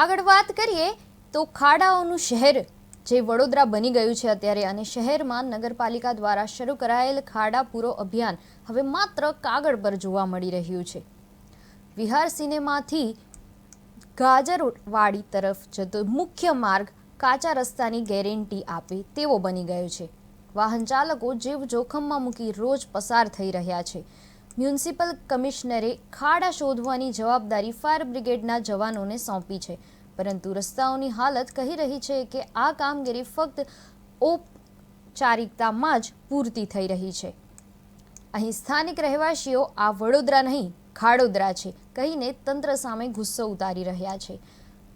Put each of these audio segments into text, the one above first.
આગળ વાત કરીએ તો ખાડાઓનું શહેર, જે વડોદરા બની ગયું છે અત્યારે અને શહેરમાં નગરપાલિકા દ્વારા શરૂ કરાયેલ ખાડા પૂરો અભિયાન હવે માત્ર કાગળ પર જોવા મળી રહ્યું છે. વિહાર સિનેમાથી ગાજરવાડી તરફ જતો મુખ્ય માર્ગ કાચા રસ્તાની ગેરંટી આપે તેવો બની ગયો છે. વાહન ચાલકો જીવ જોખમમાં મૂકી રોજ પસાર થઈ રહ્યા છે. મ્યુનિસિપલ કમિશનરે ખાડા શોધવાની જવાબદારી ફાયર બ્રિગેડના જવાનોને સોંપી છે. પરંતુ રસ્તાઓની હાલત કહી રહી છે કે આ કામગીરી ફક્ત ઔપચારિકતામાં જ પૂરતી થઈ રહી છે. અહીં સ્થાનિક રહેવાસીઓ આ વડોદરા નહીં, ખાડોદરા છે, કહીને તંત્ર સામે ગુસ્સો ઉતારી રહ્યા છે.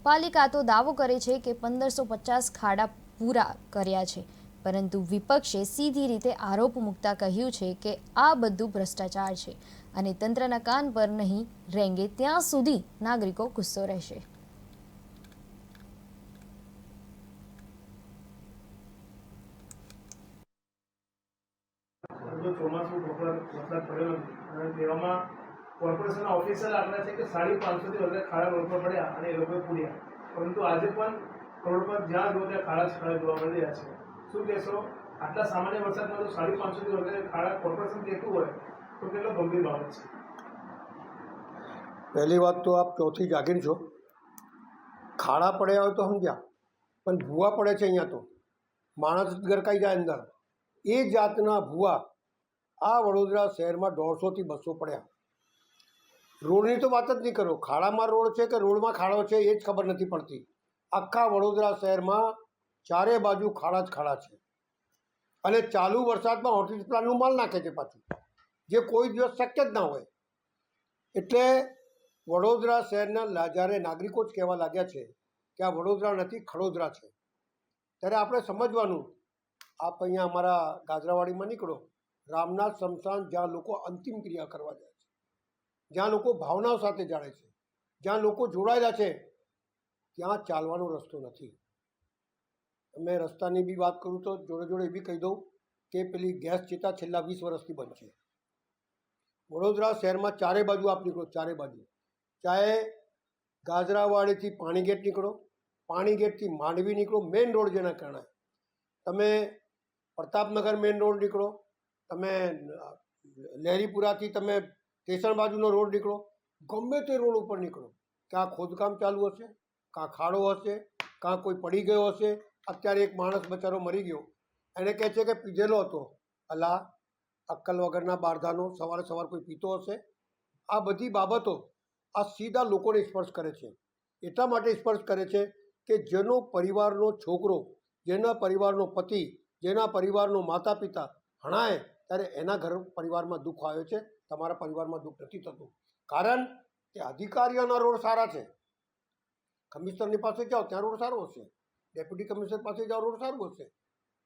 પાલિકા તો દાવો કરે છે કે પંદરસો પચાસ ખાડા પૂરા કર્યા છે. પરંતુ વિપક્ષે સીધી રીતે આરોપ મૂકતા કહ્યું છે કે આ બધું ભ્રષ્ટાચાર છે અને તંત્રના કાન પર નહીં રેંગે ત્યાં સુધી નાગરિકો ગુસ્સો રહેશે. કોર્પોરેશનના ઓફિસર આંકડા છે કે સાડી પાંચસોથી વધારે ખાડા રોડ પડ્યા અને એ લોકોએ પૂર્યા. પરંતુ આજે પણ રોડ પર જ્યાં જો ત્યાં ખાડા ખાડા જોવા મળી રહ્યા છે. શું કહેશો? આટલા સામાન્ય વરસાદમાં તો સાડી પાંચસો વગેરે ખાડા કોર્પોરેશન કહેતું હોય, તો કેટલો ગંભીર બાબત છે? પહેલી વાત તો આપ ચોથી જાગીર છો. ખાડા પડ્યા હોય તો સમજ્યા, પણ ભૂવા પડે છે અહીંયા તો. માણસ ગરકાઈ જાય અંદર. એ જાતના ભૂવા આ વડોદરા શહેરમાં દોઢસોથી બસો પડ્યા. રોડની તો વાત જ નહીં કરો. ખાડામાં રોડ છે કે રોડમાં ખાડો છે એ જ ખબર નથી પડતી. આખા વડોદરા શહેરમાં ચારે બાજુ ખાડા જ ખાડા છે. અને ચાલુ વરસાદમાં હોટિસ પ્લાનનું માલ નાખે છે પાછું. જે કોઈ દિવસ શક્ય જ ના હોય. એટલે વડોદરા શહેરના જ્યારે નાગરિકો જ કહેવા લાગ્યા છે કે આ વડોદરા નથી, ખડોદરા છે. ત્યારે આપણે સમજવાનું, આપ અહીંયા અમારા ગાજરાવાડીમાં નીકળો. રામનાથ શમશાન જ્યાં લોકો અંતિમ ક્રિયા કરવા જાય છે. જ્યાં લોકો ભાવનાઓ સાથે જાણે છે. જ્યાં લોકો જોડાયેલા છે. ત્યાં ચાલવાનો રસ્તો નથી. મેં રસ્તાની બી વાત કરું તો જોડે જોડે બી કહી દઉં કે પેલી ગેસ ચેતા છેલ્લા વીસ વર્ષથી બંધ છે. વડોદરા શહેરમાં ચારે બાજુ આપ નીકળો, ચારે બાજુ. ચાહે ગાજરાવાડીથી પાણી ગેટ નીકળો, પાણી ગેટથી માંડવી નીકળો, મેઇન રોડ જેના કારણે. તમે પ્રતાપનગર મેઇન રોડ નીકળો, તમે લહેરીપુરાથી તમે સ્ટેશન બાજુનો રોડ નીકળો, ગમે તે રોડ ઉપર નીકળો. ક્યાં ખોદકામ ચાલુ હશે કાં ખાડો હશે કાં કોઈ પડી ગયો હશે અત્યારે એક માણસ બચારો મરી ગયો. એને કહે છે કે પીધેલો હતો. અલા, અક્કલ વગરના બારધાનો સવારે સવાર કોઈ પીતો હશે? આ બધી બાબતો આ સીધા લોકોને સ્પર્શ કરે છે. એટલા માટે સ્પર્શ કરે છે કે જેનો પરિવારનો છોકરો, જેના પરિવારનો પતિ, જેના પરિવારનો માતા પિતા હણાય ત્યારે એના ઘર પરિવારમાં દુઃખ આવ્યો છે. તમારા પરિવારમાં દુઃખ નથી થતું. કારણ કે અધિકારીઓના રોડ સારા છે. કમિશનરની પાસે જાઓ, ત્યાં રોડ સારો હશે. ડેપ્યુટી કમિશનર પાસે જાઓ સારું હશે.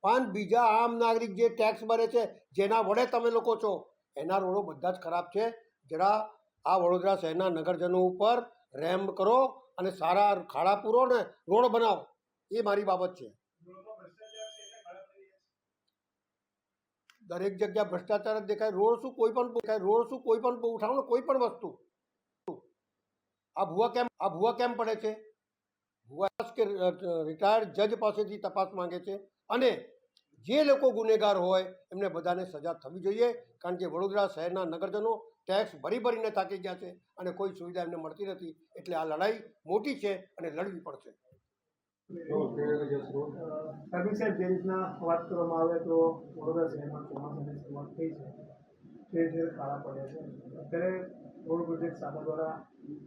પણ બીજા આમ નાગરિક જે ટેક્સ ભરે છે, જેના વડે તમે લોકો છો, એના રોડો બધા જ ખરાબ છે. જરા આ વડોદરા શહેરના નગરજનો ઉપર રેમ કરો અને સારા ખાડા પૂરો ને રોડ બનાવો. એ મારી બાબત છે. દરેક જગ્યા ભ્રષ્ટાચાર જ દેખાય. રોડ શું કોઈ પણ દેખાય. રોડ શું કોઈ પણ ઉઠાવો કોઈ પણ વસ્તુ. આ ભૂવા કેમ આ ભૂવા કેમ પડે છે? ભૂવા કે રિટાયર્ડ જજ પાસેથી તપાસ માંગે છે અને જે લોકો ગુનેગાર હોય એમને બધાને સજા થવી જોઈએ કારણ કે વડોદરા શહેરના નગરજનો ટેક્સ ભરી ભરીને થાકી ગયા છે અને કોઈ સુવિધા એમને મળતી નથી એટલે આ લડાઈ મોટી છે અને લડવી પડશે સાહેબ વાત કરવામાં આવે તો અત્યારે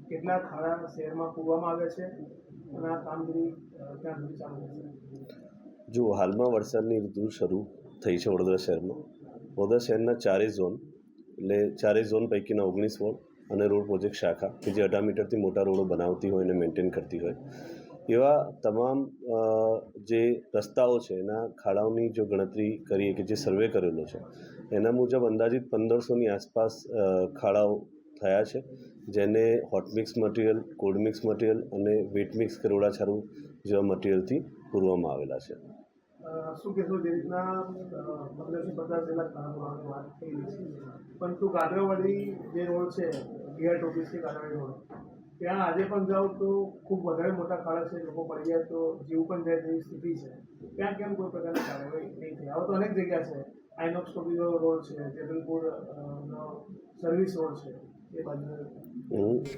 કેટલા ખાડા શહેરમાં પૂરવામાં આવ્યા છે અને આ કામગીરી ક્યાં સુધી ચાલુ રહેશે જો હાલમાં વરસાદની ઋતુ શરૂ થઈ છે વડોદરા શહેરમાં, વડોદરા શહેરના ચારેય ઝોન, એટલે ચારેય ઝોન પૈકીના ઓગણીસ વોર્ડ અને રોડ પ્રોજેક્ટ શાખા, કે જે અઢાર મીટરથી મોટા રોડો બનાવતી હોય અને મેન્ટેન કરતી હોય. એવા તમામ જે રસ્તાઓ છે, એના ખાડાઓની જો ગણતરી કરીએ કે જે સર્વે કરેલો છે, એના મુજબ અંદાજિત પંદરસોની આસપાસ ખાડાઓ થયા છે, જેને hot mix material cold mix material અને વેટ મિક્સ કે રોડાછારું જેવા મટીરિયલથી પૂરવામાં આવેલા છે. શું કહેશો જે રીતના પંદરથી પચાસ જેટલા પૂરવાની વાત થઈ રહી પરંતુ ગાદરાવાડી જે રોડ છે બીઆર ટોપીસથી ગાદરાવાડી રોડ, ત્યાં આજે પણ જાઓ તો ખૂબ વધારે મોટા ખાડા છે, લોકો પડી જાય તો જીવ પણ જાય તેવી સ્થિતિ છે. ત્યાં કેમ કોઈ પ્રકારની કાર્યવાહી નહીં થઈ આવો તો અનેક જગ્યા છે. આઇનોક્સ ટોપીનો રોડ છે જેતલપુર સર્વિસ રોડ છે. એ બાજુ હું